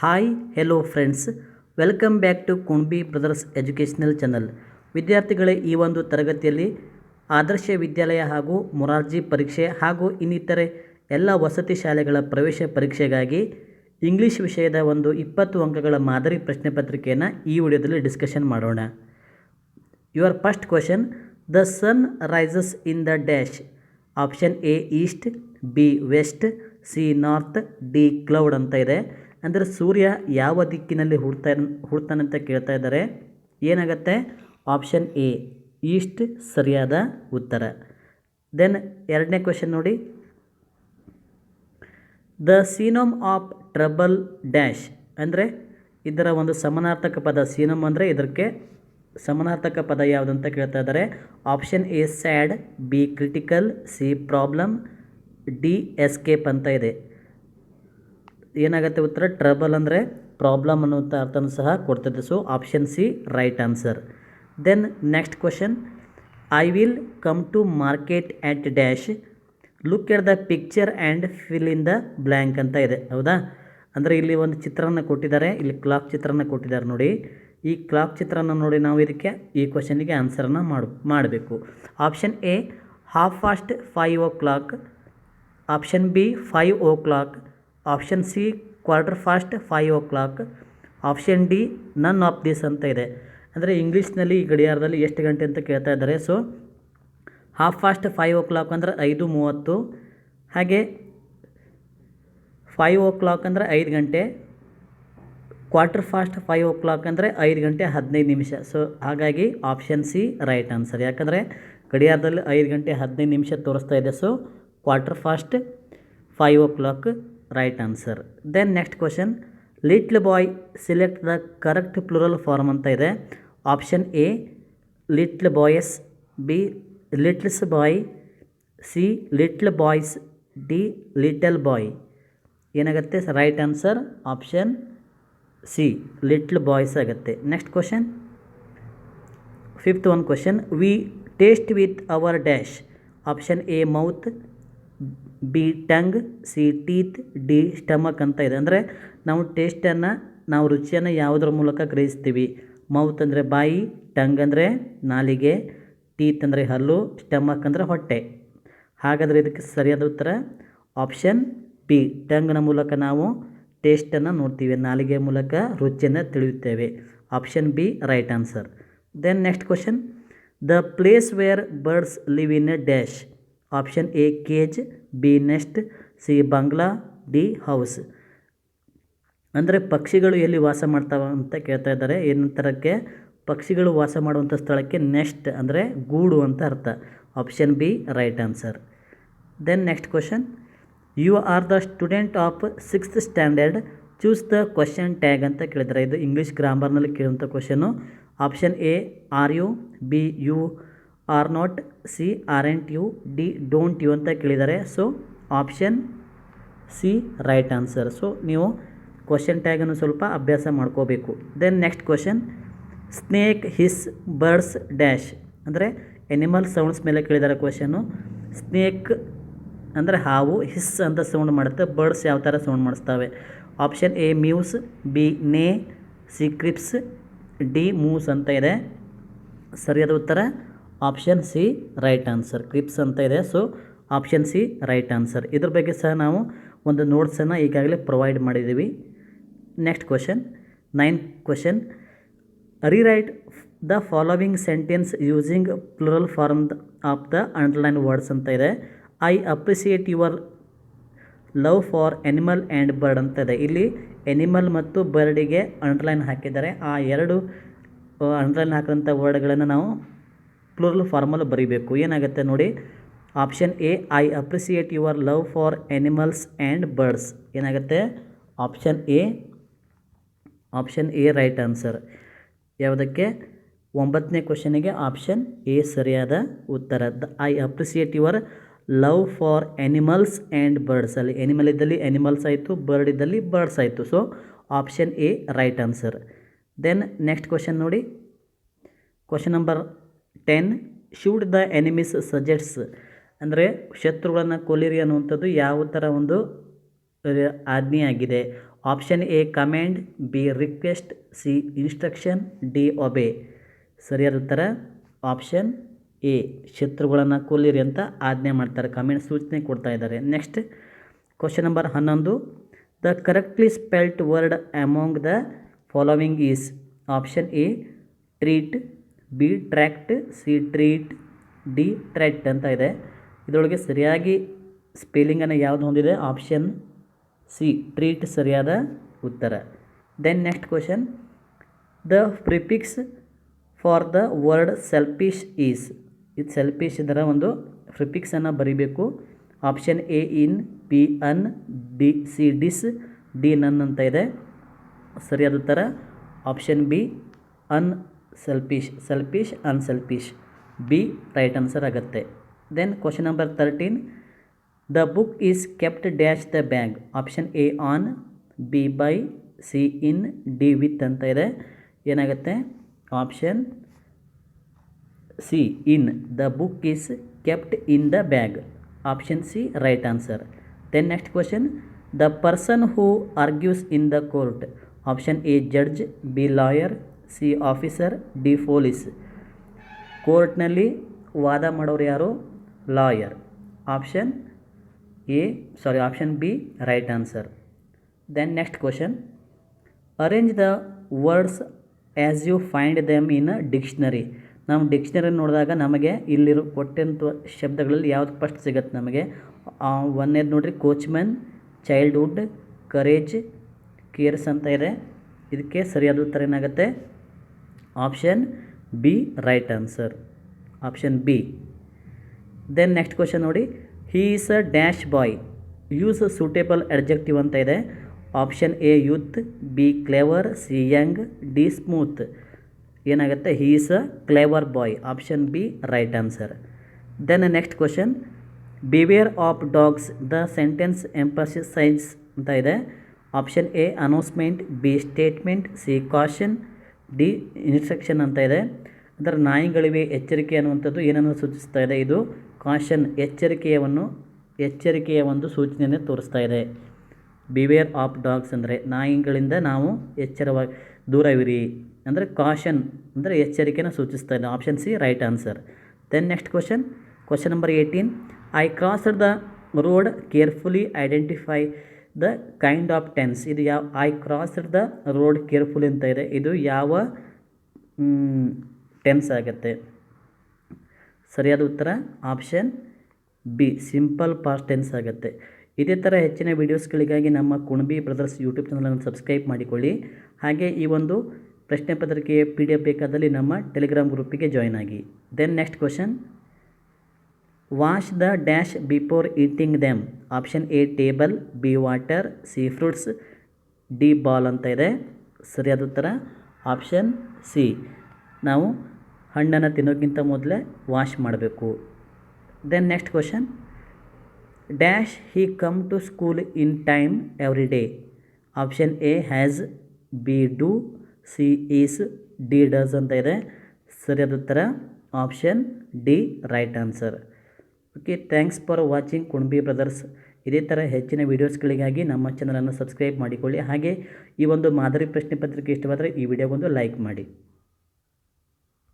Hi hello friends welcome back to Kunbi brothers educational channel ವಿದ್ಯಾರ್ಥಿಗಳೇ, ಈ ಒಂದು ತರಗತಿಯಲ್ಲಿ ಆದರ್ಶ ವಿದ್ಯಾಲಯ ಹಾಗೂ ಮೊರಾರ್ಜಿ ಪರೀಕ್ಷೆ ಹಾಗೂ ಇನ್ನಿತರೆ ಎಲ್ಲ ವಸತಿ ಶಾಲೆಗಳ ಪ್ರವೇಶ ಪರೀಕ್ಷೆಗಾಗಿ ಇಂಗ್ಲೀಷ್ ವಿಷಯದ ಒಂದು ಇಪ್ಪತ್ತು ಅಂಕಗಳ ಮಾದರಿ ಪ್ರಶ್ನೆ ಪತ್ರಿಕೆಯನ್ನು ಈ ವಿಡಿಯೋದಲ್ಲಿ ಡಿಸ್ಕಷನ್ ಮಾಡೋಣ. Your first question the sun rises in the dash option A east B west C north D cloud ಅಂತ ಇದೆ. ಅಂದರೆ ಸೂರ್ಯ ಯಾವ ದಿಕ್ಕಿನಲ್ಲಿ ಹುಡ್ತಾ ಹುಡ್ತಾನೆ ಅಂತ ಕೇಳ್ತಾ ಇದ್ದಾರೆ. ಏನಾಗುತ್ತೆ? ಆಪ್ಷನ್ ಎ ಈಸ್ಟ್ ಸರಿಯಾದ ಉತ್ತರ. ದೆನ್ ಎರಡನೇ ಕ್ವೆಶನ್ ನೋಡಿ. The synonym of trouble dash ಅಂದರೆ ಇದರ ಒಂದು ಸಮನಾರ್ಥಕ ಪದ ಸೀನೋಮ್ ಅಂದರೆ ಇದಕ್ಕೆ ಸಮನಾರ್ಥಕ ಪದ ಯಾವುದು ಅಂತ ಕೇಳ್ತಾ ಇದ್ದಾರೆ. Option A sad B critical C problem D escape ಅಂತ ಇದೆ. ಏನಾಗುತ್ತೆ ಉತ್ತರ? ಟ್ರಬಲ್ ಅಂದರೆ ಪ್ರಾಬ್ಲಮ್ ಅನ್ನುವಂಥ ಅರ್ಥನೂ ಸಹ ಕೊಡ್ತದೆ so option C right answer then next question I will come to market at dash look at the picture and fill in the blank ಅಂತ ಇದೆ. ಹೌದಾ? ಅಂದರೆ ಇಲ್ಲಿ ಒಂದು ಚಿತ್ರನ ಕೊಟ್ಟಿದ್ದಾರೆ. ಇಲ್ಲಿ ಕ್ಲಾಕ್ ಚಿತ್ರನ ಕೊಟ್ಟಿದ್ದಾರೆ ನೋಡಿ. ಈ ಕ್ಲಾಕ್ ಚಿತ್ರನ ನೋಡಿ ನಾವು ಇದಕ್ಕೆ ಈ ಕ್ವಶನಿಗೆ ಆನ್ಸರನ್ನು ಮಾಡು ಮಾಡಬೇಕು. Option A half past five o'clock option B five o'clock option C, quarter past, five o'clock. Option D, none of this ಅಂತ ಇದೆ. ಅಂದರೆ ಇಂಗ್ಲೀಷ್ನಲ್ಲಿ ಈ ಗಡಿಯಾರದಲ್ಲಿ ಎಷ್ಟು ಗಂಟೆ ಅಂತ ಕೇಳ್ತಾ ಇದ್ದಾರೆ. So, half past five o'clock ಅಂದರೆ ಐದು ಮೂವತ್ತು. ಹಾಗೆ ಫೈವ್ ಓ ಕ್ಲಾಕ್ ಅಂದರೆ ಐದು ಗಂಟೆ. Quarter past five o'clock ಅಂದರೆ ಐದು ಗಂಟೆ ಹದಿನೈದು ನಿಮಿಷ. ಸೊ, ಹಾಗಾಗಿ ಆಪ್ಷನ್ ಸಿ ರೈಟ್ ಆನ್ಸರ್. ಯಾಕಂದರೆ ಗಡಿಯಾರದಲ್ಲಿ ಐದು ಗಂಟೆ ಹದಿನೈದು ನಿಮಿಷ ತೋರಿಸ್ತಾ ಇದೆ. So, quarter past five o'clock. Right answer then next question little boy select the correct plural form ಅಂತ ಇದೆ. Option A little boys B littles boy C little boys D little boy ಏನಾಗುತ್ತೆ? Right answer option C little boys ಆಗುತ್ತೆ. Next question fifth one question we taste with our dash option A mouth B tongue, C teeth, D stomach ಅಂತ ಇದೆ. ಅಂದರೆ ನಾವು ಟೇಸ್ಟನ್ನು ನಾವು ರುಚಿಯನ್ನು ಯಾವುದ್ರ ಮೂಲಕ ಗ್ರಹಿಸ್ತೀವಿ? ಮೌತ್ ಅಂದರೆ ಬಾಯಿ, ಟಂಗ್ ಅಂದರೆ ನಾಲಿಗೆ, ಟೀತ್ ಅಂದರೆ ಹಲ್ಲು, ಸ್ಟಮಕ್ ಅಂದರೆ ಹೊಟ್ಟೆ. ಹಾಗಾದರೆ ಇದಕ್ಕೆ ಸರಿಯಾದ ಉತ್ತರ, ಆಪ್ಷನ್ ಬಿ. ಟಂಗ್ನ ಮೂಲಕ ನಾವು ಟೇಸ್ಟನ್ನು ನೋಡ್ತೀವಿ. ನಾಲಿಗೆ ಮೂಲಕ ರುಚಿಯನ್ನು ತಿಳಿಯುತ್ತೇವೆ. Option B, right answer. Then next question the place where birds live in a dash option A cage B nest C bungalow D house ಅಂದರೆ ಪಕ್ಷಿಗಳು ಎಲ್ಲಿ ವಾಸ ಮಾಡ್ತಾವೆ ಅಂತ ಕೇಳ್ತಾ ಇದ್ದಾರೆ. ಏನಂತರಕ್ಕೆ ಪಕ್ಷಿಗಳು ವಾಸ ಮಾಡುವಂಥ ಸ್ಥಳಕ್ಕೆ ನೆಸ್ಟ್ ಅಂದರೆ ಗೂಡು ಅಂತ ಅರ್ಥ. Option B right answer then next question you are the student of sixth standard choose the question tag ಅಂತ ಕೇಳಿದ್ದಾರೆ. ಇದು ಇಂಗ್ಲೀಷ್ ಗ್ರಾಮರ್ನಲ್ಲಿ ಕೇಳುವಂಥ question option A are you B you are not, C aren't you, D don't you ಅಂತ ಕೇಳಿದ್ದಾರೆ so option C right answer. So ನೀವು question ಟ್ಯಾಗನ್ನು ಸ್ವಲ್ಪ ಅಭ್ಯಾಸ ಮಾಡ್ಕೋಬೇಕು. Then next question, snake hiss birds dash. ಅಂದರೆ ಎನಿಮಲ್ ಸೌಂಡ್ಸ್ ಮೇಲೆ ಕೇಳಿದ್ದಾರೆ ಕ್ವಶನ್ನು. ಸ್ನೇಕ್ ಅಂದರೆ ಹಾವು, ಹಿಸ್ ಅಂತ ಸೌಂಡ್ ಮಾಡುತ್ತೆ, ಬರ್ಡ್ಸ್ ಯಾವ ಥರ sound ಮಾಡಿಸ್ತವೆ. Option A, mews, B, neigh, C, chirps, D, moos ಅಂತ ಇದೆ. ಸರಿಯಾದ ಉತ್ತರ? Option C right answer. Chirps ಅಂತ ಇದೆ. So option C right answer. ಇದ್ರ ಬಗ್ಗೆ ಸಹ ನಾವು ಒಂದು ನೋಟ್ಸನ್ನು ಈಗಾಗಲೇ ಪ್ರೊವೈಡ್ ಮಾಡಿದ್ದೀವಿ next question nine question rewrite the following sentence using plural form of the underline words ಅಂತ ಇದೆ. I appreciate your love for animal and bird ಅಂತ ಇದೆ. ಇಲ್ಲಿ ಎನಿಮಲ್ ಮತ್ತು ಬರ್ಡಿಗೆ ಅಂಡರ್ಲೈನ್ ಹಾಕಿದ್ದಾರೆ. ಆ ಎರಡು ಅಂಡರ್ಲೈನ್ ಹಾಕಿದಂಥ ವರ್ಡ್ಗಳನ್ನು ನಾವು ಪ್ಲೂರಲ್ ಫಾರ್ಮಲ್ ಬರೀಬೇಕು. ಏನಾಗುತ್ತೆ ನೋಡಿ? Option A, I appreciate your love for animals and birds. ಏನಾಗುತ್ತೆ? Option A option A right answer. ಯಾವುದಕ್ಕೆ? ಒಂಬತ್ತನೇ ಕ್ವಶನಿಗೆ ಆಪ್ಷನ್ ಎ ಸರಿಯಾದ ಉತ್ತರ. The, I appreciate your love for animals and birds. ಅಲ್ಲಿ ಎನಿಮಲ್ ಇದ್ದಲ್ಲಿ ಎನಿಮಲ್ಸ್ ಆಯಿತು, ಬರ್ಡ್ ಇದ್ದಲ್ಲಿ ಬರ್ಡ್ಸ್ ಆಯಿತು. So, option A right answer. Then next question ನೋಡಿ. Question number ten shoot the enemies suggests. ಅಂದರೆ ಶತ್ರುಗಳನ್ನು ಕೊಲ್ಲಿರಿ ಅನ್ನುವಂಥದ್ದು ಯಾವ ಥರ ಒಂದು ಆಜ್ಞೆಯಾಗಿದೆ option A, command. B, request. C, instruction. D, obey. ಸರಿಯಾದ ಥರ ಆಪ್ಷನ್ ಎ, ಶತ್ರುಗಳನ್ನು ಕೊಲ್ಲಿರಿ ಅಂತ ಆಜ್ಞೆ ಮಾಡ್ತಾರೆ. ಕಮೆಂಟ್ ಸೂಚನೆ ಕೊಡ್ತಾ ಇದ್ದಾರೆ. ನೆಕ್ಸ್ಟ್, ಕ್ವಶನ್ ನಂಬರ್ ಹನ್ನೊಂದು. The correctly spelt word among the following is. Option A, treat. B tract, C treat, D tret ಅಂತ ಇದೆ. ಇದರೊಳಗೆ ಸರಿಯಾಗಿ ಸ್ಪೆಲ್ಲಿಂಗನ್ನು ಯಾವುದು ಹೊಂದಿದೆ? ಆಪ್ಷನ್ ಸಿ, ಟ್ರೀಟ್ ಸರಿಯಾದ ಉತ್ತರ. Then next question the prefix for the word selfish is ಇದು ಸೆಲ್ಫಿಶ್ ಇದರ ಒಂದು ಪ್ರಿಫಿಕ್ಸನ್ನು ಬರಿಬೇಕು. Option A in B un C dis D none ನನ್ ಅಂತ ಇದೆ. ಸರಿಯಾದ ಉತ್ತರ. Option B un selfish selfish unselfish B right answer ಆಗುತ್ತೆ. Then question number thirteen the book is kept dash the bag option A on B by C in D with ಅಂತ ಇದೆ. ಏನಾಗುತ್ತೆ? Option C in the book is kept in the bag option C right answer then next question the person who argues in the court option A judge B lawyer C officer D police. ಕೋರ್ಟ್ನಲ್ಲಿ ವಾದ ಮಾಡೋರು ಯಾರು? Lawyer. Option A, sorry, option B, right answer. Then next question. Arrange the words as you find them in dictionary. ನಾವು dictionary ನೋಡಿದಾಗ ನಮಗೆ ಇಲ್ಲಿರೋ ಕೊಟ್ಟಂಥ ಶಬ್ದಗಳಲ್ಲಿ ಯಾವ್ದು ಫಸ್ಟ್ ಸಿಗುತ್ತೆ ನಮಗೆ? ಒಂದನೇದು ನೋಡ್ರಿ ಕೋಚ್ಮನ್ ಚೈಲ್ಡ್ಹುಡ್ ಕರೇಜ್ ಕೇರ್ಸ್ ಅಂತ ಇದೆ. ಇದಕ್ಕೆ ಸರಿಯಾದ ಉತ್ತರ ಏನಾಗುತ್ತೆ? Option B right answer option B then next question ನೋಡಿ. He is a dash boy use suitable adjective ಅಂತ ಇದೆ. Option A youth B clever C young D smooth ಏನಾಗುತ್ತೆ? He is a clever boy option B right answer then next question beware of dogs the sentence emphasises ಅಂತ ಇದೆ. Option A announcement B statement C caution D instruction ಅಂತ ಇದೆ. ಅದರ ನಾಯಿಗಳಿವೆ ಎಚ್ಚರಿಕೆ ಅನ್ನುವಂಥದ್ದು ಏನನ್ನು ಸೂಚಿಸ್ತಾ ಇದೆ? ಇದು ಕಾಷನ್ ಎಚ್ಚರಿಕೆಯವನ್ನು, ಎಚ್ಚರಿಕೆಯ ಒಂದು ಸೂಚನೆಯನ್ನು ತೋರಿಸ್ತಾ ಇದೆ. ಬಿವೇರ್ ಆಫ್ ಡಾಗ್ಸ್ ಅಂದರೆ ನಾಯಿಗಳಿಂದ ನಾವು ಎಚ್ಚರವಾಗಿ ದೂರವಿರಿ. ಅಂದರೆ ಕಾಷನ್ ಅಂದರೆ ಎಚ್ಚರಿಕೆಯನ್ನು ಸೂಚಿಸ್ತಾ ಇದೆ. Option C right answer then next question question number eighteen I crossed the road carefully identify the kind of tense ಇದು ಯಾವ I crossed the road careful ಅಂತ ಇದೆ. ಇದು ಯಾವ ಟೆನ್ಸ್ ಆಗುತ್ತೆ. ಸರಿಯಾದ ಉತ್ತರ? Option B simple past tense ಆಗುತ್ತೆ. ಇದೇ ಥರ ಹೆಚ್ಚಿನ ವೀಡಿಯೋಸ್ಗಳಿಗಾಗಿ ನಮ್ಮ ಕುಣಬಿ ಬ್ರದರ್ಸ್ ಯೂಟ್ಯೂಬ್ ಚಾನಲನ್ನು ಸಬ್ಸ್ಕ್ರೈಬ್ ಮಾಡಿಕೊಳ್ಳಿ. ಹಾಗೆ ಈ ಒಂದು ಪ್ರಶ್ನೆ ಪತ್ರಿಕೆಯ ಪಿ ಡಿ ಎಫ್ ಬೇಕಾದಲ್ಲಿ ನಮ್ಮ ಟೆಲಿಗ್ರಾಮ್ ಗ್ರೂಪಿಗೆ ಜಾಯ್ನ್ ಆಗಿ. Then next question wash the dash before eating them option A table B water C fruits D ball ಅಂತ ಇದೆ. ಸರಿಯಾದ ಉತ್ತರ. ಆಪ್ಷನ್ ಸಿ ನಾವು ಹಣ್ಣನ್ನು ತಿನ್ನೋಕ್ಕಿಂತ ಮೊದಲೇ ವಾಶ್ ಮಾಡಬೇಕು. Then next question dash he come to school in time every day option A has B do C is D does ಅಂತ ಇದೆ. ಸರಿಯಾದ ಉತ್ತರ. Option D right answer okay thanks for watching Kunabi brothers ಇದೇ ಥರ ಹೆಚ್ಚಿನ ವೀಡಿಯೋಸ್ಗಳಿಗಾಗಿ ನಮ್ಮ ಚಾನಲನ್ನು ಸಬ್ಸ್ಕ್ರೈಬ್ ಮಾಡಿಕೊಳ್ಳಿ. ಹಾಗೆ ಈ ಒಂದು ಮಾದರಿ ಪ್ರಶ್ನೆ ಪತ್ರಿಕೆ ಇಷ್ಟವಾದರೆ ಈ ವಿಡಿಯೋಗೊಂದು ಲೈಕ್ ಮಾಡಿ.